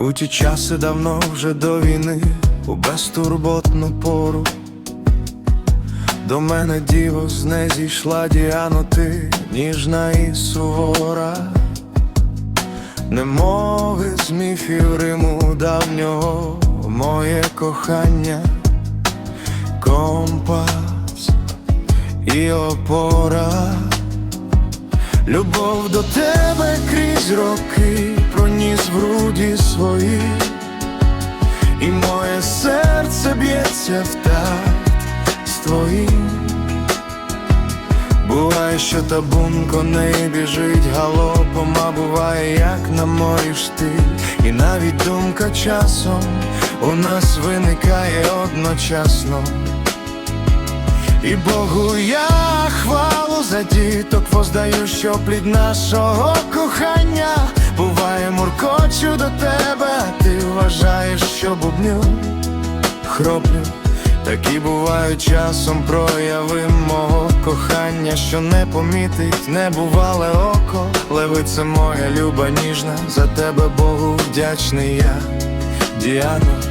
У ті часи давно вже до війни, у безтурботну пору. До мене діво з не Діано, ти ніжна і сувора, немов із міфів Риму давнього моє кохання, компас і опора. Любов до тебе крізь роки проніс в груді свої, і моє серце б'ється в такт з твоїм. Буває, що табун коней біжить галопом, а буває, як на морі штиль, і навіть думка часом у нас виникає одночасно. І Богу я хвалу за діток воздаю, що плід нашого кохання муркочу до тебе, ти вважаєш, що бубню хроплю. Такі бувають часом прояви мого кохання, що не помітить небувале око. Левице моя люба ніжна, за тебе Богу вдячний я, Діано.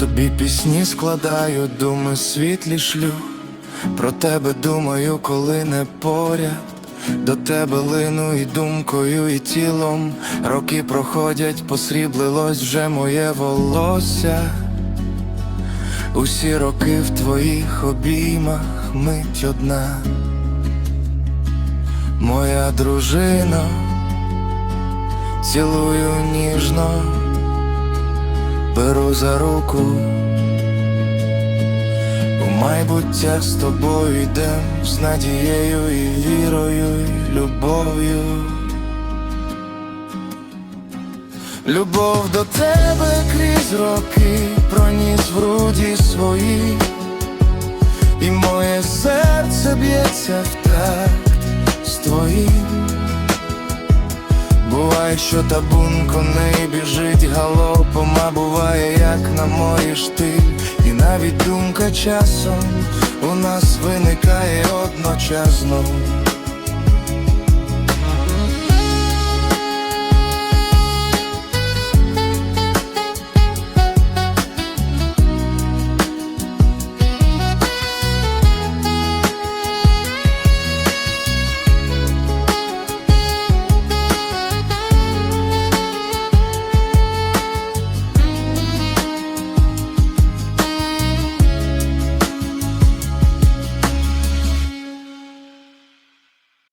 Тобі пісні складаю, думи світлі шлю. Про тебе думаю, коли не поряд. До тебе лину і думкою, і тілом. Роки проходять, посріблилось вже моє волосся. Усі роки в твоїх обіймах мить одна. Моя дружина, цілую ніжно беру за руку, у майбуття з тобою йдем з надією і вірою, і любов'ю. Любов до тебе крізь роки проніс в груді свої, і моє серце б'ється в такт з твоїм. Буває, що табун коней біжить галопом, а буває, як на ти, і навіть думка часом у нас виникає одночасно.